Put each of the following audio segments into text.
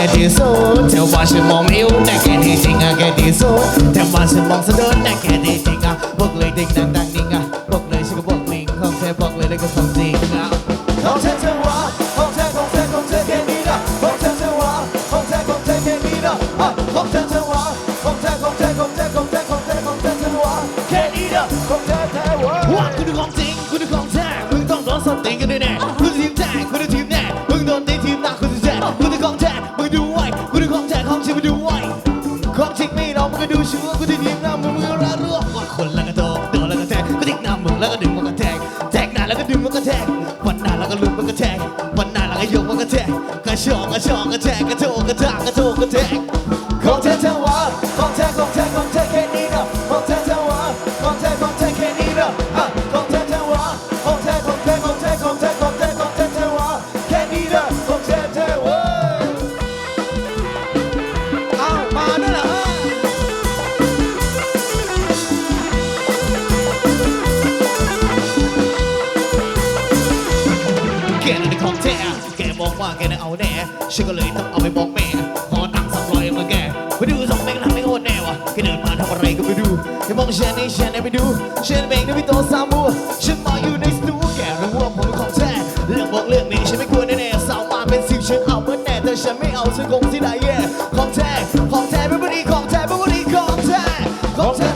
get it so เธอว่าฉันมองอิ้วแต่แค่ที่จริงอะ get it so เธอว่าฉันมองสะดุดแต่แค่ที่จริงอะพวกเลยดิ่งดัง ดูไวของจริงไม่น้อมันก็ดูเชื่อกูที่ยิ้มหน้ามึงมึงระเรื่อว่าคนแล้วก็โดดโดนแล้วก็แทงกูจิกหน้ามึงแล้วก็ดึงมันก็แทงแทงหน้าแล้วก็ดึงมันก็แทงวันหน้าแล้วก็ลุกมันก็แทงวันหน้าแล้วก็ยกมันก็แทงกระชองกระชองกระแทงกระโจกระจางกระโจกระแทงของแท้ อกว่าแกน่ะเอาแน่ฉันก็เลยต้องเอาไปบอกแม่ขอตังค์สักร้อยมาแกไปดูสองแม่งหลัไม่โคตแน่วะแกเดินมาทำอะไรก็ไม่ดูอย่ามองฉันนี่ฉันนี่ไปดูฉันเองนะพี่โตซามูฉันมาอยู่ในสตูแกรู้ว่าผมเป็นของแท้เรื่องบอกเรื่องนี้ฉันไม่กลัวแน่ๆสาวมาเป็นสิวฉันเอาเมื่อแน่แต่ฉันไม่เอาฉันคงที่ได้แย่ของแท้ของแท้ไม่บรีของแท้ไม่บริของแท้ของแท้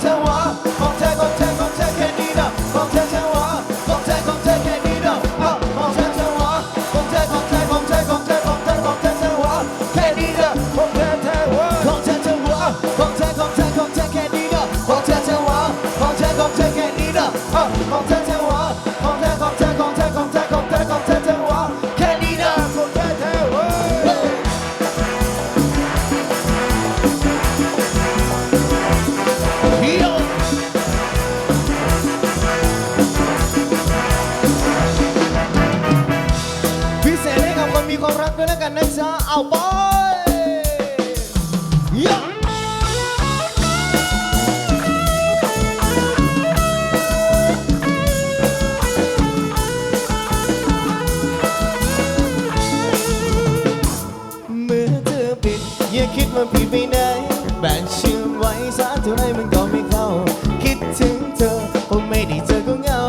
อก็เหงา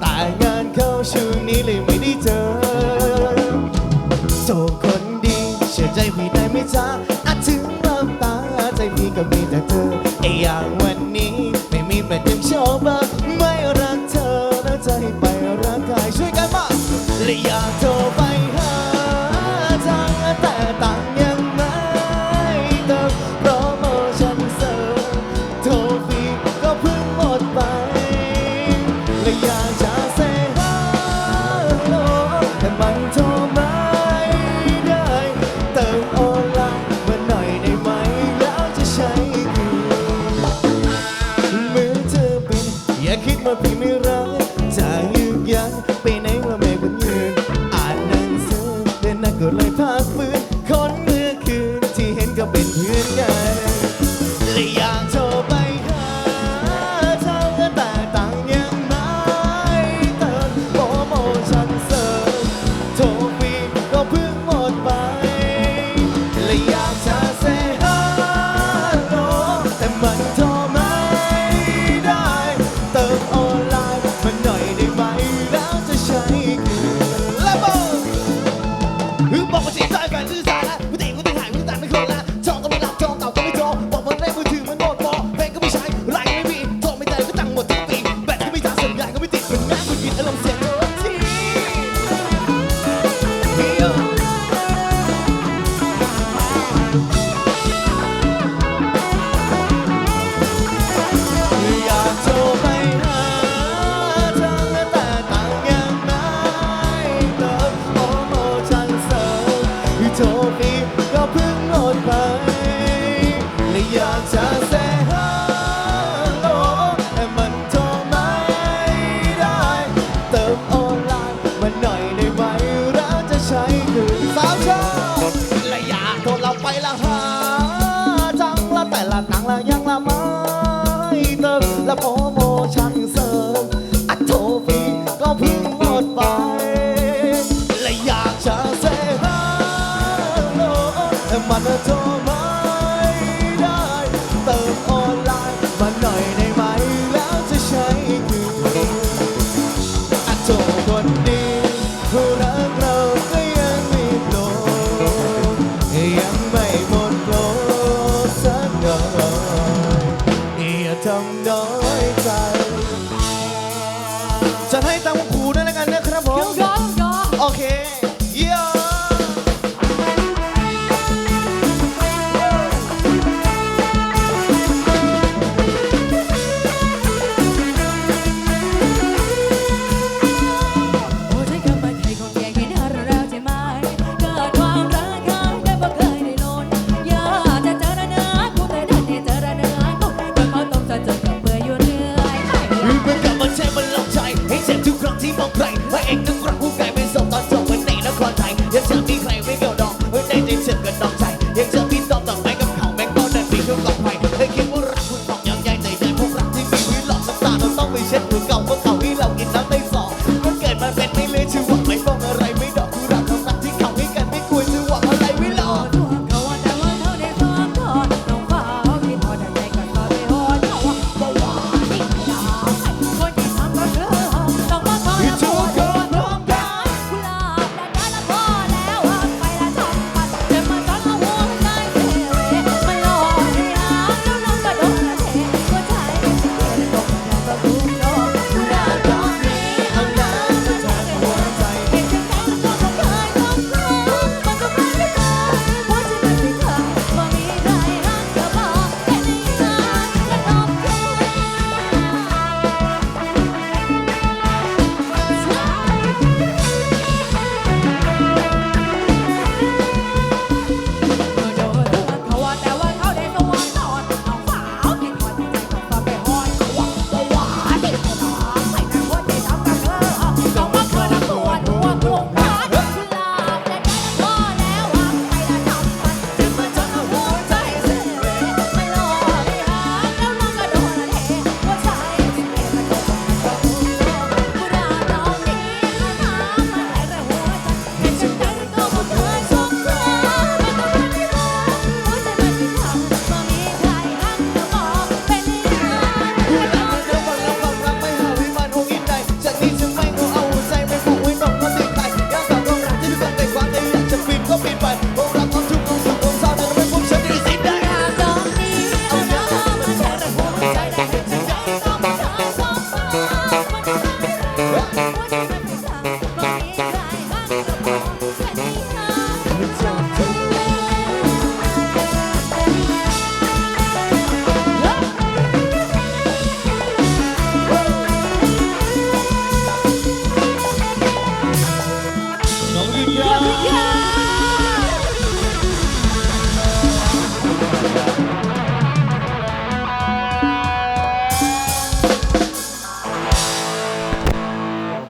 แต่งานเข้าช่วงนี้เลยไม่ได้เจอโสคนดีเชื่อใจพี่ได้ไม่จ้าอาจถึงบางตาใจพี่ก็มีแต่เธอไออย่างวันนี้ไม่มีแม้แต่ชอบบ้างไม่รักเธอแล้วใจไปรักใครช่วยกันมาและอยากเธอ Maya. มันจะโทรไม่ได้ เติมออนไลน์มาหน่อยได้ไหม แล้วจะใช้คืนอัจโจคนดีผู้รักเราก็ยังมีโลงยังไม่หมดโลงสักหน่อยอย่าทำน้อยใจ จะให้ตัง